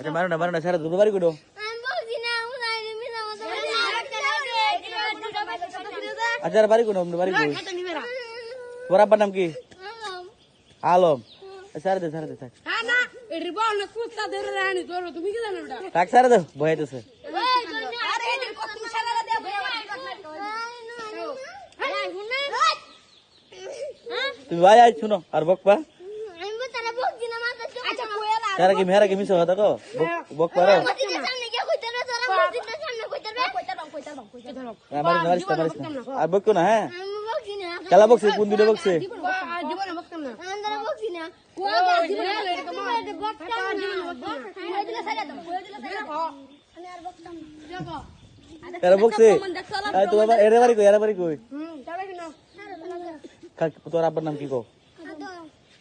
আচ্ছা মারো না মারো না সারা দুটো বাড়ি করো আচ্ছা বাড়ি করো বাড়ি করো তোর আব্বার নাম কি? আলম। সারা দে সারা দে থাক। থাক সারা দে বয়াইতেছে তুমি ভাই আই শুনো আর বকপা সারা কি মেহরা কি মিশো হতো কো বক পারো? আর বকো না হ্যাঁ? খেলা বকছে কোন দুটো বকছে? এরা বকছে এই তো বাবা এরে বাড়ি কই? এরে বাড়ি কই? তোর আব্বার নাম কি কো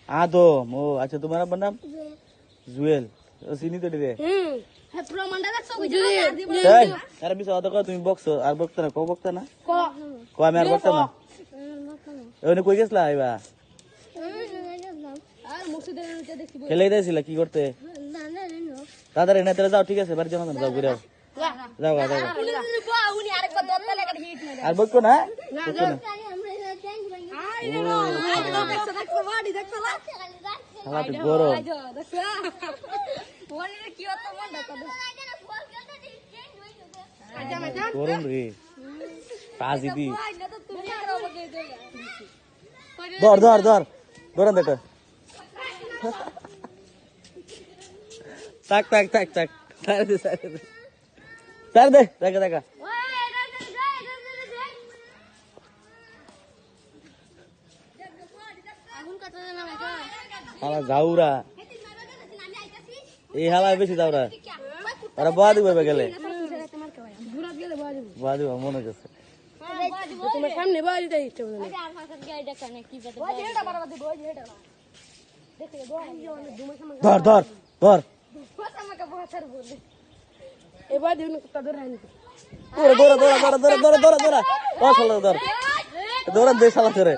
আদম। ও আচ্ছা তোমার আব্বার নাম? জুয়েল চিনি তো এই আরে মিশো হতো তুমি বকছো আর বকতে না কো বকতে না কো আমি আর বকতাম না ওনে কই গেছলা আইবা খেলে দিয়েছিল কি করতে দাদার এনে তাহলে যাও ঠিক আছে বাড়ি জমা যাও ঘুরে যাও যাও আর বকো না বকো না শালা তুই গরম গরম রে কাজি দি ধর ধর ধর ধরেন দেখ তাক তাক তাক তাক সারে দে সারে দে সারে দে দেখা দেখা হালা যাউরা এই হালা বেশি যাউরা ওরা বাদ দিবে গেলে। বাদ দিব মনে করছে তোমার সামনে বাড়ি দেয় ইচ্ছে নেই। ধর ধর ধর। এবার দেখুন তাদের রানি দৌড়া দৌড়া দৌড়া দৌড়া দৌড়া দৌড়া দৌড়া দৌড়া ধর দৌড়া দে শালা ধরে।